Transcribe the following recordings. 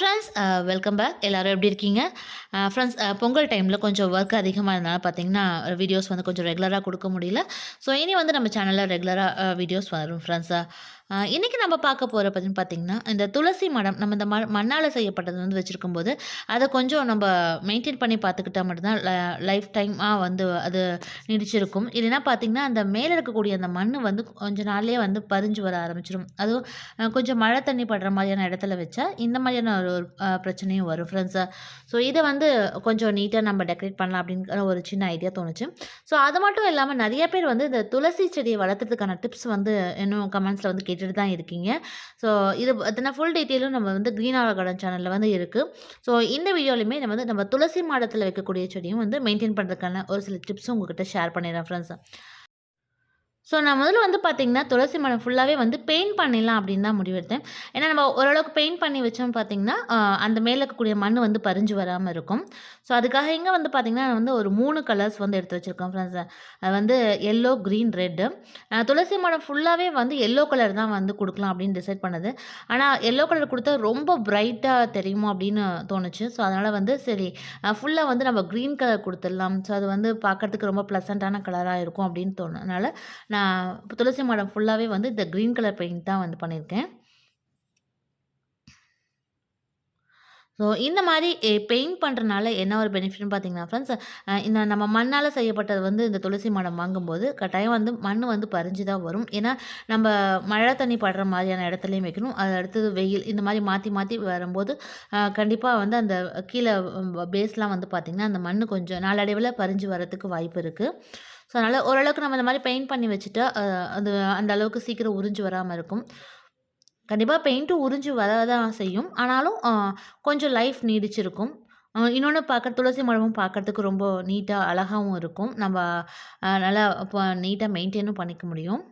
Friends welcome back எல்லோரும் எப்படி இருக்கீங்க? ஃப்ரெண்ட்ஸ் பொங்கல் டைமில் கொஞ்சம் ஒர்க் அதிகமாக இருந்தனால பார்த்தீங்கன்னா வீடியோஸ் வந்து கொஞ்சம் ரெகுலராக கொடுக்க முடியல. ஸோ இனி வந்து நம்ம சேனலில் ரெகுலராக வீடியோஸ் வரும் ஃப்ரெண்ட்ஸாக இன்றைக்கி நம்ம பார்க்க போகிற பற்றின்னு பார்த்திங்கன்னா இந்த துளசி மடம் நம்ம இந்த ம மண்ணால் செய்யப்பட்டது வந்து வச்சுருக்கும் போது அதை கொஞ்சம் நம்ம மெயின்டைன் பண்ணி பார்த்துக்கிட்டா மட்டும்தான் லைஃப் டைமாக வந்து அது நீடிச்சிருக்கும். இல்லைன்னா பார்த்திங்கன்னா அந்த மேலே இருக்கக்கூடிய அந்த மண் வந்து கொஞ்ச நாள்லேயே வந்து பதிஞ்சு வர ஆரம்பிச்சிடும் அதுவும் கொஞ்சம் மழை தண்ணி படுற மாதிரியான இடத்துல வச்சா இந்த மாதிரியான ஒரு ஒரு, பிரச்சனையும் வரும் ஃப்ரெண்ட்ஸாக ஸோ இதை வந்து வந்து கொஞ்சம் நீட்டாக நம்ம டெக்கரேட் பண்ணலாம் அப்படிங்கிற ஒரு சின்ன ஐடியா தோணுச்சு. ஸோ அது மட்டும் இல்லாமல் நிறைய பேர் வந்து இந்த துளசி செடியை வளர்த்துறதுக்கான டிப்ஸ் வந்து இன்னும் கமெண்ட்ஸில் வந்து கேட்டுட்டு தான் இருக்கீங்க. ஸோ இது பற்றின ஃபுல் டீட்டெயிலும் நம்ம வந்து க்ரீன் ஆர் கார்டன் சேனலில் வந்து இருக்குது ஸோ இந்த வீடியோலையுமே நம்ம வந்து நம்ம துளசி மாடத்தில் வைக்கக்கூடிய செடியும் வந்து மெயின்டைன் பண்ணுறதுக்கான ஒரு சில டிப்ஸும் உங்கள்கிட்ட ஷேர் பண்ணிடுறேன் ஃப்ரெண்ட்ஸ் ஸோ நான் முதல்ல வந்து பார்த்தீங்கன்னா துளசி மரம் ஃபுல்லாகவே வந்து பெயிண்ட் பண்ணிடலாம் அப்படின்னு தான் முடிவெடுத்தேன். ஏன்னா நம்ம ஓரளவுக்கு பெயிண்ட் பண்ணி வச்சோம் பார்த்தீங்கன்னா அந்த மேலே இருக்கக்கூடிய மண் வந்து பறிஞ்சு வராமல் இருக்கும். ஸோ அதுக்காக இங்கே வந்து பார்த்தீங்கன்னா நான் வந்து ஒரு மூணு கலர்ஸ் வந்து எடுத்து வச்சுருக்கேன் ஃப்ரெண்ட்ஸ் அது வந்து எல்லோ க்ரீன் ரெட்டு துளசி மரம் ஃபுல்லாகவே வந்து எல்லோ கலர் தான் வந்து கொடுக்கலாம் அப்படின்னு டிசைட் பண்ணது. ஆனால் எல்லோ கலர் கொடுத்தா ரொம்ப பிரைட்டாக தெரியுமோ அப்படின்னு தோணுச்சு. ஸோ அதனால் வந்து சரி ஃபுல்லாக வந்து நம்ம க்ரீன் கலர் கொடுத்துடலாம். ஸோ அது வந்து பார்க்கறதுக்கு ரொம்ப ப்ளசண்ட்டான கலராக இருக்கும் அப்படின்னு தோணுனால நான் துளசி மாடம் ஃபுல்லாகவே வந்து இந்த க்ரீன் கலர் பெயிண்ட் தான் வந்து பண்ணியிருக்கேன். ஸோ இந்த மாதிரி பெயிண்ட் பண்ணுறனால என்ன ஒரு பெனிஃபிட்னு பார்த்தீங்கன்னா ஃப்ரெண்ட்ஸ் இந்த நம்ம மண்ணால் செய்யப்பட்டது வந்து இந்த துளசி மாடம் வாங்கும்போது கட்டாயம் வந்து மண் வந்து பறிஞ்சு தான் வரும். ஏன்னா நம்ம மழை தண்ணி படுற மாதிரியான இடத்துலையும் வைக்கணும். அது அடுத்தது வெயில் இந்த மாதிரி மாற்றி மாற்றி வரும்போது கண்டிப்பாக வந்து அந்த கீழே பேஸ்லாம் வந்து பார்த்திங்கன்னா அந்த மண் கொஞ்சம் நாளடைவில் பறிஞ்சு வரத்துக்கு வாய்ப்பு இருக்குது ஸோ அதனால் ஓரளவுக்கு நம்ம இந்த மாதிரி பெயிண்ட் பண்ணி வச்சுட்டா அது அந்த அளவுக்கு சீக்கிரம் உறிஞ்சு வராமல் இருக்கும். கண்டிப்பாக பெயிண்ட்டும் உறிஞ்சு வர தான் செய்யும். ஆனாலும் கொஞ்சம் லைஃப் நீடிச்சிருக்கும். இன்னொன்று பார்க்க துளசி மரமும் பார்க்கறதுக்கு ரொம்ப நீட்டாக அழகாகவும் இருக்கும். நம்ம நல்லா இப்போ நீட்டாக மெயின்டைனும் பண்ணிக்க முடியும்.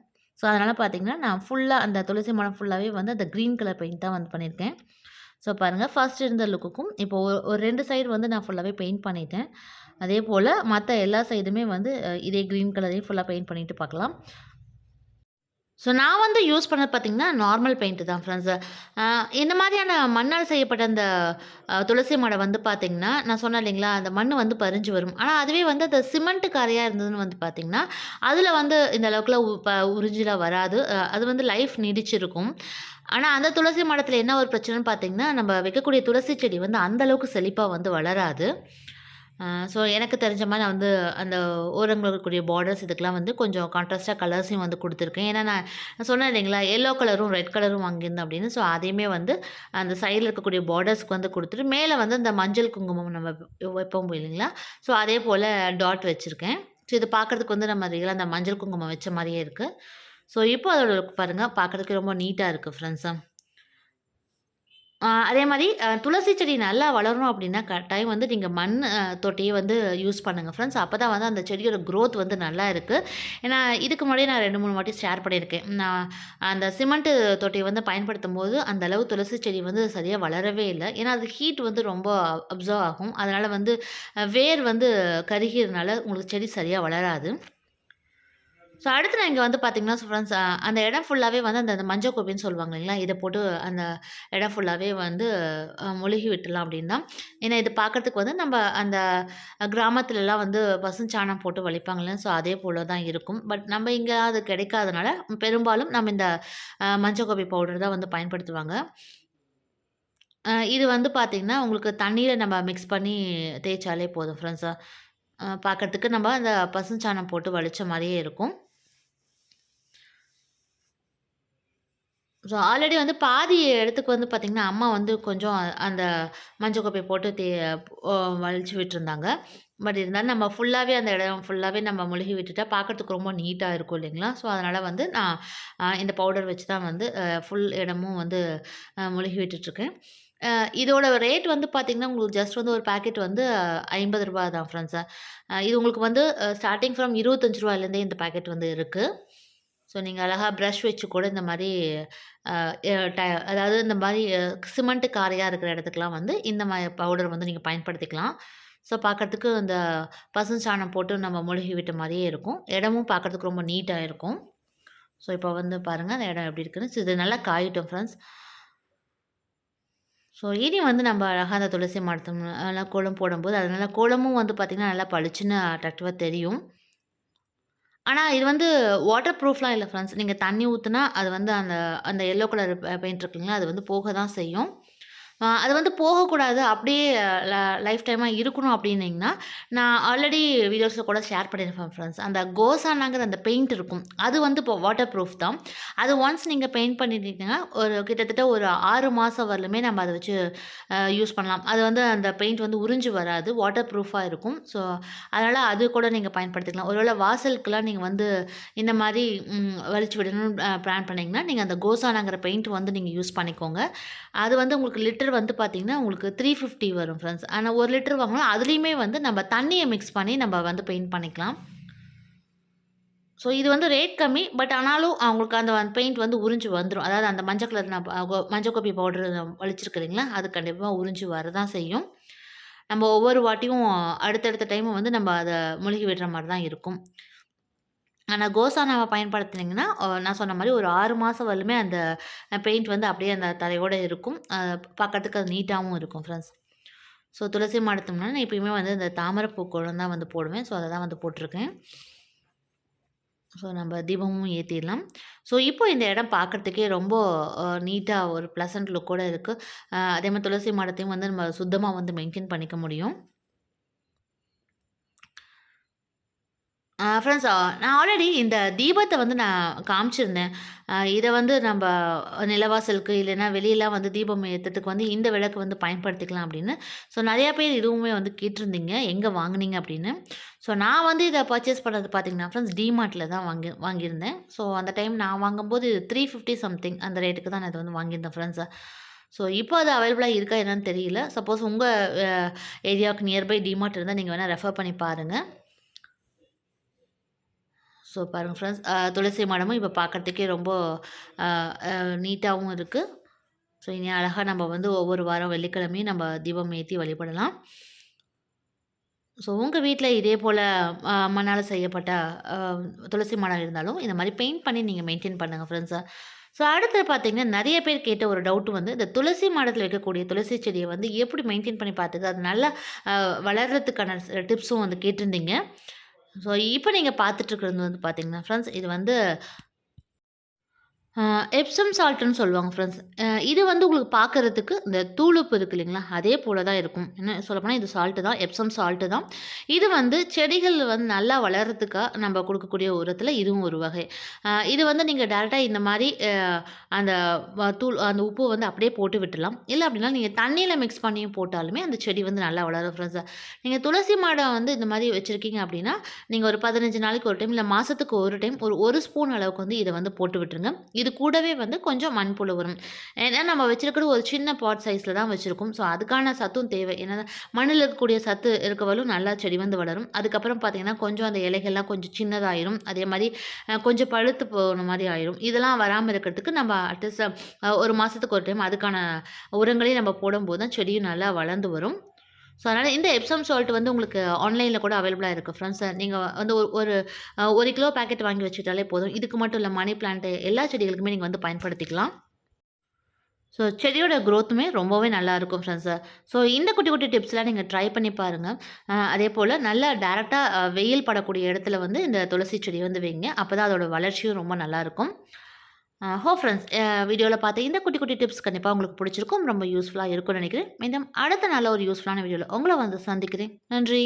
ஸோ அதனால் பார்த்தீங்கன்னா நான் ஃபுல்லாக அந்த துளசி மரம் ஃபுல்லாகவே வந்து அந்த க்ரீன் கலர் பெயிண்ட் தான் வந்து பண்ணியிருக்கேன் ஸோ பாருங்கள் ஃபர்ஸ்ட் இருந்த லுக்குக்கும் இப்போ ஒரு ஒரு ரெண்டு சைடு வந்து நான் ஃபுல்லாகவே பெயிண்ட் பண்ணிட்டேன். அதே போல் மற்ற எல்லா சைடுமே வந்து இதே க்ரீன் கலரையும் ஃபுல்லாக பெயிண்ட் பண்ணிட்டு பார்க்கலாம் ஸோ நான் வந்து யூஸ் பண்ணது பார்த்திங்கன்னா நார்மல் பெயிண்ட்டு தான் ஃப்ரெண்ட்ஸு இந்த மாதிரியான மண்ணால் செய்யப்பட்ட அந்த துளசி மாடை வந்து பார்த்திங்கன்னா நான் சொன்னேன் இல்லைங்களா அந்த மண் வந்து பறிஞ்சு வரும். ஆனால் அதுவே வந்து அந்த சிமெண்ட்டு கரையாக இருந்ததுன்னு வந்து பார்த்திங்கன்னா அதில் வந்து இந்த அளவுக்குலாம் உ ப உறிஞ்சிலாம் வராது. அது வந்து லைஃப் நீடிச்சிருக்கும். ஆனால் அந்த துளசி மரத்தில் என்ன ஒரு பிரச்சனைன்னு பார்த்திங்கன்னா நம்ம வைக்கக்கூடிய துளசி செடி வந்து அந்த அளவுக்கு செழிப்பாக வந்து வளராது. ஸோ எனக்கு தெரிஞ்ச மாதிரி நான் வந்து அந்த ஓரங்களில் இருக்கக்கூடிய பார்டர்ஸ் இதுக்கெலாம் வந்து கொஞ்சம் கான்ட்ராஸ்டாக கலர்ஸையும் வந்து கொடுத்துருக்கேன். ஏன்னா நான் நான் சொன்னேன் இல்லைங்களா எல்லோ கலரும் ரெட் கலரும் வாங்கியிருந்தேன் அப்படின்னு. ஸோ அதையுமே வந்து அந்த சைடில் இருக்கக்கூடிய பார்டர்ஸ்க்கு வந்து கொடுத்துட்டு மேலே வந்து அந்த மஞ்சள் குங்குமம் நம்ம வைப்போம் இல்லைங்களா? ஸோ அதே போல் டாட் வச்சுருக்கேன். ஸோ இது பார்க்குறதுக்கு வந்து நம்ம ரியலாக அந்த மஞ்சள் குங்குமம் வச்ச மாதிரியே இருக்குது ஸோ இப்போ அதோட லுக் பாருங்கள் பார்க்குறதுக்கு ரொம்ப நீட்டாக இருக்குது ஃப்ரெண்ட்ஸா அதே மாதிரி துளசி செடி நல்லா வளரணும் அப்படின்னா கட்டாயம் வந்து நீங்கள் மண் தொட்டியை வந்து யூஸ் பண்ணுங்கள் ஃப்ரெண்ட்ஸ் அப்போ தான் வந்து அந்த செடியோட க்ரோத் வந்து நல்லா இருக்குது ஏன்னா இதுக்கு முன்னாடியே நான் ரெண்டு மூணு வாட்டி ஷேர் பண்ணியிருக்கேன். நான் அந்த சிமெண்ட்டு தொட்டியை வந்து பயன்படுத்தும் போது அந்த அளவு துளசி செடி வந்து சரியாக வளரவே இல்லை. ஏன்னா அது ஹீட் வந்து ரொம்ப அப்சர்வ் ஆகும். அதனால் வந்து வேர் வந்து கருகிறதுனால உங்களுக்கு செடி சரியாக வளராது. ஸோ அடுத்து நான் இங்கே வந்து பார்த்தீங்கன்னா ஃப்ரெண்ட்ஸ் அந்த இடம் ஃபுல்லாகவே வந்து அந்த அந்த மஞ்சள் கோபின்னு சொல்லுவாங்க இல்லைங்களா? இதை போட்டு அந்த இடம் ஃபுல்லாகவே வந்து மொழுகி விட்டுலாம் அப்படின்னா. ஏன்னா இது பார்க்கறதுக்கு வந்து நம்ம அந்த கிராமத்துலலாம் வந்து பசுஞ்சாணம் போட்டு வலிப்பாங்களே ஸோ அதே போல் தான் இருக்கும். பட் நம்ம இங்கே அது கிடைக்காதனால பெரும்பாலும் நம்ம இந்த மஞ்சள் கோபி பவுடர் தான் வந்து பயன்படுத்துவாங்க. இது வந்து பார்த்திங்கன்னா உங்களுக்கு தண்ணியில் நம்ம மிக்ஸ் பண்ணி தேய்ச்சாலே போதும் ஃப்ரெண்ட்ஸாக பார்க்கறதுக்கு நம்ம அந்த பசுஞ்சாணம் போட்டு வலிச்ச மாதிரியே இருக்கும். ஸோ ஆல்ரெடி வந்து பாதி இடத்துக்கு வந்து பார்த்திங்கன்னா அம்மா வந்து கொஞ்சம் அந்த மஞ்சள் கோப்பை போட்டு தே வலிச்சு விட்டுருந்தாங்க. பட் இருந்தாலும் நம்ம ஃபுல்லாகவே அந்த இடம் ஃபுல்லாகவே நம்ம முழுகி விட்டுட்டா பார்க்கறதுக்கு ரொம்ப நீட்டாக இருக்கும் இல்லைங்களா? ஸோ அதனால் வந்து நான் இந்த பவுடர் வச்சு தான் வந்து ஃபுல் இடமும் வந்து முழுகி விட்டுட்ருக்கேன். இதோட ரேட் வந்து பார்த்திங்கன்னா உங்களுக்கு ஜஸ்ட் வந்து ஒரு பாக்கெட் வந்து ஐம்பது ரூபா தான் ஃப்ரெண்ட்ஸ் இது உங்களுக்கு வந்து ஸ்டார்டிங் ஃப்ரம் இருபத்தஞ்சி ரூபாயிலேருந்தே இந்த பாக்கெட் வந்து இருக்குது ஸோ நீங்கள் அழகாக ப்ரஷ் வச்சு கூட இந்த மாதிரி ட- அதாவது இந்த மாதிரி சிமெண்ட்டு காரையாக இருக்கிற இடத்துக்குலாம் வந்து இந்த மாதிரி பவுடர் வந்து நீங்கள் பயன்படுத்திக்கலாம். ஸோ பார்க்கறதுக்கு அந்த பசுஞ்சாணம் போட்டு நம்ம மூழ்கி விட்ட மாதிரியே இருக்கும். இடமும் பார்க்கறதுக்கு ரொம்ப நீட்டாக இருக்கும். ஸோ இப்போ வந்து பாருங்கள் அந்த இடம் எப்படி இருக்குன்னு. ஸோ இது நல்லா காயிட்டும் ஃப்ரெண்ட்ஸ் ஸோ இனி வந்து நம்ம அழகாக அந்த துளசி மரத்தம் நல்லா கோலம் போடும்போது, அதனால் கோலமும் வந்து பார்த்திங்கன்னா நல்லா பளிச்சுன்னு அட்ராக்டிவாக தெரியும். ஆனால் இது வந்து வாட்டர் ப்ரூஃப்லாம் இல்லை ஃப்ரெண்ட்ஸ். நீங்கள் தண்ணி ஊற்றுனா அது வந்து அந்த அந்த எல்லோ கலர் பெயிண்ட் இருக்குங்களா அது வந்து போக தான் செய்யும். அது வந்து போகக்கூடாது, அப்படியே ல லைஃப் டைமாக இருக்கணும் அப்படின்னீங்கன்னா, நான் ஆல்ரெடி வீடியோஸில் கூட ஷேர் பண்ணியிருப்பேன் ஃப்ரெண்ட்ஸ். அந்த கோசானாங்கிற அந்த பெயிண்ட் இருக்கும். அது வந்து இப்போ வாட்டர் ப்ரூஃப் தான். அது ஒன்ஸ் நீங்கள் பெயிண்ட் பண்ணிட்டீங்கன்னா, ஒரு கிட்டத்தட்ட ஒரு ஆறு மாதம் வரலுமே நம்ம அதை வச்சு யூஸ் பண்ணலாம். அது வந்து அந்த பெயிண்ட் வந்து உறிஞ்சு வராது. வாட்டர் ப்ரூஃபாக இருக்கும். ஸோ, அதனால் அது கூட நீங்கள் பயன்படுத்திக்கலாம். ஒருவேளை வாசலுக்குலாம் நீங்கள் வந்து இந்த மாதிரி வலிச்சு விடணும்னு பிளான் பண்ணிங்கன்னா நீங்கள் அந்த கோசானாங்கிற பெயிண்ட் வந்து நீங்கள் யூஸ் பண்ணிக்கோங்க. அது வந்து உங்களுக்கு லிட்டர் வந்து பார்த்தீங்கன்னா, உங்களுக்கு 350 வரும் ஃப்ரெண்ட்ஸ். ஆனால் ஒரு லிட்டர் வாங்கினா அதுலேயுமே வந்து நம்ம தண்ணியை மிக்ஸ் பண்ணி நம்ம வந்து பெயிண்ட் பண்ணிக்கலாம். ஸோ, இது வந்து ரேட் கம்மி. பட் ஆனாலும் அவங்களுக்கு அந்த பெயிண்ட் வந்து உறிஞ்சு வந்துடும் அதாவது அந்த மஞ்சள் கலர் நான் மஞ்சள் கோப்பி பவுடர் வலிச்சிருக்கிறீங்களா இல்லைங்களா, அது கண்டிப்பாக உறிஞ்சு வரதான் செய்யும். நம்ம ஒவ்வொரு வாட்டியும் அடுத்தடுத்த டைமும் வந்து நம்ம அதை மூழ்கி விடுற மாதிரி தான் இருக்கும். ஆனால் கோசானாவை பயன்படுத்துனீங்கன்னா, நான் சொன்ன மாதிரி ஒரு ஆறு மாதம் வரலுமே அந்த பெயிண்ட் வந்து அப்படியே அந்த தரையோட இருக்கும். பார்க்கறதுக்கு அது நீட்டாகவும் இருக்கும் ஃப்ரெண்ட்ஸ். ஸோ, துளசி மாடத்தும்னா நான் எப்பயுமே வந்து இந்த தாமரை பூ தான் வந்து போடுவேன். ஸோ, அதை தான் வந்து போட்டிருக்கேன் ஸோ, நம்ம தீபமும் ஏற்றிடலாம் ஸோ, இப்போ இந்த இடம் பார்க்கறதுக்கே ரொம்ப நீட்டாக ஒரு ப்ளசன்ட் லுக்கோட இருக்குது அதே மாதிரி துளசி மாடத்தையும் வந்து நம்ம சுத்தமாக வந்து மெயின்டைன் பண்ணிக்க முடியும். ஃப்ரெண்ட்ஸ் நான் ஆல்ரெடி இந்த தீபத்தை வந்து நான் காமிச்சிருந்தேன். இதை வந்து நம்ம நிலவாசலுக்கு இல்லைன்னா வெளியெல்லாம் வந்து தீபம் ஏத்துறதுக்கு வந்து இந்த விளக்கு வந்து பயன்படுத்திக்கலாம் அப்படின்னு. ஸோ, நிறையா பேர் இதுவுமே வந்து கேட்டிருந்தீங்க. எங்கே வாங்குனீங்க அப்படின்னு. ஸோ, நான் வந்து இதை பர்ச்சேஸ் பண்ணது பார்த்தீங்கன்னா, ஃப்ரெண்ட்ஸ் டிமார்ட்டில் தான் வாங்கி வாங்கியிருந்தேன். ஸோ, அந்த டைம் நான் வாங்கும்போது 350 சம்திங் அந்த ரேட்டுக்கு தான் நான் இதை வந்து வாங்கியிருந்தேன் ஃப்ரெண்ட்ஸ். ஸோ, இப்போ அது அவைலபிளாக இருக்கா என்னன்னு தெரியல. சப்போஸ் உங்கள் ஏரியாவுக்கு நியர்பை டிமார்ட் இருந்தால் நீங்கள் வேணால் ரெஃபர் பண்ணி பாருங்கள் ஸோ, பாருங்கள் ஃப்ரெண்ட்ஸ் துளசி மாடமும் இப்போ பார்க்கறதுக்கே ரொம்ப நீட்டாகவும் இருக்குது ஸோ, இனி அழகாக நம்ம வந்து ஒவ்வொரு வாரம் வெள்ளிக்கிழமையும் நம்ம தீபம் ஏற்றி வழிபடலாம். ஸோ, உங்கள் வீட்டில் இதே போல் மண்ணால் செய்யப்பட்ட துளசி மாடம் இருந்தாலும், இந்த மாதிரி பெயிண்ட் பண்ணி நீங்கள் மெயின்டெயின் பண்ணுங்க ஃப்ரெண்ட்ஸாக ஸோ, அடுத்து பார்த்தீங்கன்னா, நிறைய பேர் கேட்ட ஒரு டவுட் வந்து இந்த துளசி மாடத்தில் வைக்கக்கூடிய துளசி செடியை வந்து எப்படி மெயின்டெயின் பண்ணி பார்த்துக்க அது நல்லா வளர்கிறதுக்கான வளர்றதுக்கான டிப்ஸும் வந்து கேட்டிருந்தீங்க. ஸோ, இப்போ நீங்கள் பார்த்துட்டு இருக்கிறது வந்து பார்த்தீங்கன்னா, ஃப்ரெண்ட்ஸ் இது வந்து எப்சம் சால்ட்டுன்னு சொல்லுவாங்க ஃப்ரெண்ட்ஸ். இது வந்து உங்களுக்கு பார்க்கறதுக்கு இந்த தூளுப்பு இருக்கு இல்லைங்களா, அதே போல தான் இருக்கும். என்ன சொல்லப்போனால் இது சால்ட்டு தான். எப்சம் சால்ட்டு தான். இது வந்து செடிகள் வந்து நல்லா வளர்கிறதுக்காக நம்ம கொடுக்கக்கூடிய உரத்தில் இதுவும் ஒரு வகை. இது வந்து நீங்கள் டேரெக்டாக இந்த மாதிரி அந்த தூள் அந்த உப்பு வந்து அப்படியே போட்டு விட்டுலாம் இல்லை அப்படின்னா நீங்கள் தண்ணியில் மிக்ஸ் பண்ணியும் போட்டாலுமே அந்த செடி வந்து நல்லா வளரும் ஃப்ரெண்ட்ஸ். நீங்கள் துளசி மாடம் வந்து இந்த மாதிரி வச்சுருக்கீங்க அப்படின்னா, நீங்கள் ஒரு 15 நாளைக்கு ஒரு டைம் இல்லை மாதத்துக்கு ஒரு டைம் ஒரு ஒரு ஸ்பூன் அளவுக்கு வந்து இதை வந்து போட்டு விட்டுருங்க. இது இது கூடவே வந்து கொஞ்சம் மண்புழு உரம். ஏன்னா நம்ம வச்சிருக்கிறது ஒரு சின்ன பாட் சைஸில் தான் வச்சுருக்கோம் ஸோ, அதுக்கான சத்தும் தேவை. ஏன்னா மண்ணில் இருக்கக்கூடிய சத்து இருக்கவளும் நல்லா செடி வந்து வளரும். அதுக்கப்புறம் பார்த்தீங்கன்னா, கொஞ்சம் அந்த இலைகள்லாம் கொஞ்சம் சின்னதாயிரும். அதே மாதிரி கொஞ்சம் பழுத்து போன மாதிரி ஆயிரும். இதெல்லாம் வராமல் இருக்கிறதுக்கு நம்ம அட்லீஸ்ட் ஒரு மாதத்துக்கு ஒரு டைம் அதுக்கான உரங்களையும் நம்ம போடும்போது தான் செடியும் நல்லா வளர்ந்து வரும். ஸோ, அதனால் இந்த எப்சம் சால்ட் வந்து உங்களுக்கு ஆன்லைனில் கூட அவைலபிளாக இருக்குது ஃப்ரெண்ட்ஸ். நீங்கள் வந்து ஒரு ஒரு ஒரு கிலோ பாக்கெட் வாங்கி வச்சுக்கிட்டாலே போதும். இதுக்கு மட்டும் இல்லை மணி பிளான்ட்டு எல்லா செடிகளுக்குமே நீங்கள் வந்து பயன்படுத்திக்கலாம். ஸோ, செடியோட க்ரோத்துமே ரொம்பவே நல்லாயிருக்கும் ஃப்ரெண்ட்ஸு ஸோ, இந்த குட்டி குட்டி டிப்ஸ்லாம் நீங்கள் ட்ரை பண்ணி பாருங்கள் அதே போல் நல்லா டேரெக்டாக வெயில் படக்கூடிய இடத்துல வந்து இந்த துளசி செடி வந்து வைங்க. அப்பதான் அதோடய வளர்ச்சியும் ரொம்ப நல்லாயிருக்கும். ஹோ ஃப்ரெண்ட்ஸ் வீடியோவில் பார்த்த இந்த குட்டி குட்டி டிப்ஸ் கண்டிப்பாக உங்களுக்கு பிடிச்சிருக்கும். ரொம்ப யூஸ்ஃபுல்லாக இருக்கும்னு நினைக்கிறேன் மீண்டும் அடுத்த நல்ல ஒரு யூஸ்ஃபுல்லான வீடியோவில் உங்களை வந்து சந்திக்கிறேன். நன்றி.